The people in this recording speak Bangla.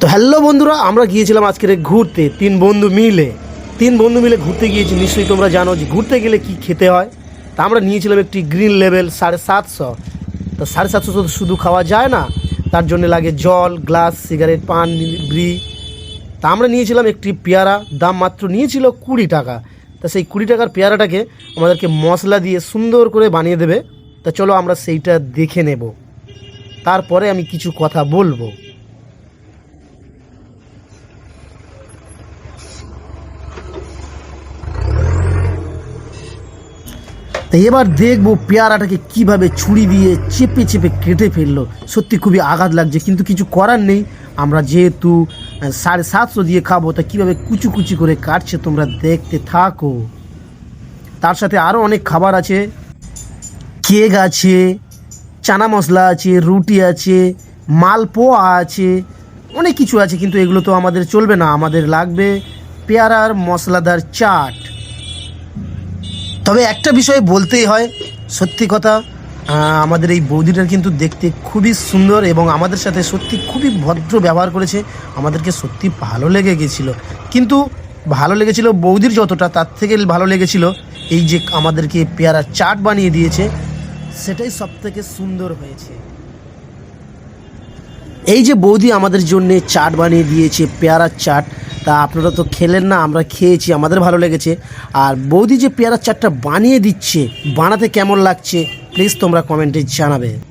তো হ্যালো বন্ধুরা, আমরা গিয়েছিলাম আজকের ঘুরতে, তিন বন্ধু মিলে। তিন বন্ধু মিলে ঘুরতে গিয়েছি, নিশ্চয়ই তোমরা জানো যে ঘুরতে গেলে কি খেতে হয়। তা আমরা নিয়েছিলাম একটি গ্রিন লেভেল সাড়ে সাতশো। তো সাড়ে সাতশো তো শুধু খাওয়া যায় না, তার জন্য লাগে জল, গ্লাস, সিগারেট, পান বিড়ি তা আমরা নিয়েছিলাম একটি পেয়ারা, দাম মাত্র নিয়েছিল কুড়ি টাকা। তা সেই কুড়ি টাকার পেয়ারাটাকে আমাদেরকে মশলা দিয়ে সুন্দর করে বানিয়ে দেবে। তা চলো আমরা সেইটা দেখে নেব। তারপরে আমি কিছু কথা বলব। তো এবার দেখব পেয়ারাটাকে কীভাবে ছুরি দিয়ে চেপে চেপে কেটে ফেলল। সত্যি খুবই আঘাত লাগছে, কিন্তু কিছু করার নেই। আমরা যেহেতু সাড়ে সাতশো দিয়ে খাব, তা কীভাবে কুচি কুচি করে কাটছে তোমরা দেখতে থাকো। তার সাথে আরও অনেক খাবার আছে। কেক আছে, চানা মশলা আছে, রুটি আছে, মালপোয়া আছে, অনেক কিছু আছে, কিন্তু এগুলো তো আমাদের চলবে না। আমাদের লাগবে পেয়ারার মশলাদার চাট। তবে একটা বিষয় বলতেই হয়, সত্যি কথা আমাদের এই বৌদিটার কিন্তু দেখতে খুবই সুন্দর এবং আমাদের সাথে সত্যি খুবই ভদ্র ব্যবহার করেছে, আমাদেরকে সত্যি ভালো লেগে গেছিল। কিন্তু ভালো লেগেছিল বৌদির যতটা, তার থেকে ভালো লেগেছিল এই যে আমাদেরকে পেয়ারা চাট বানিয়ে দিয়েছে, সেটাই সব থেকে সুন্দর হয়েছে। এই যে বৌদি আমাদের জন্যে চাট বানিয়ে দিয়েছে, পেয়ারার চাট তা আপনারা তো খেলেন না, আমরা খেয়েছি, আমাদের ভালো লেগেছে। আর বৌদি যে পেয়ারার চাটটা বানিয়ে দিচ্ছে, বানাতে কেমন লাগছে প্লিজ তোমরা কমেন্টে জানাবে।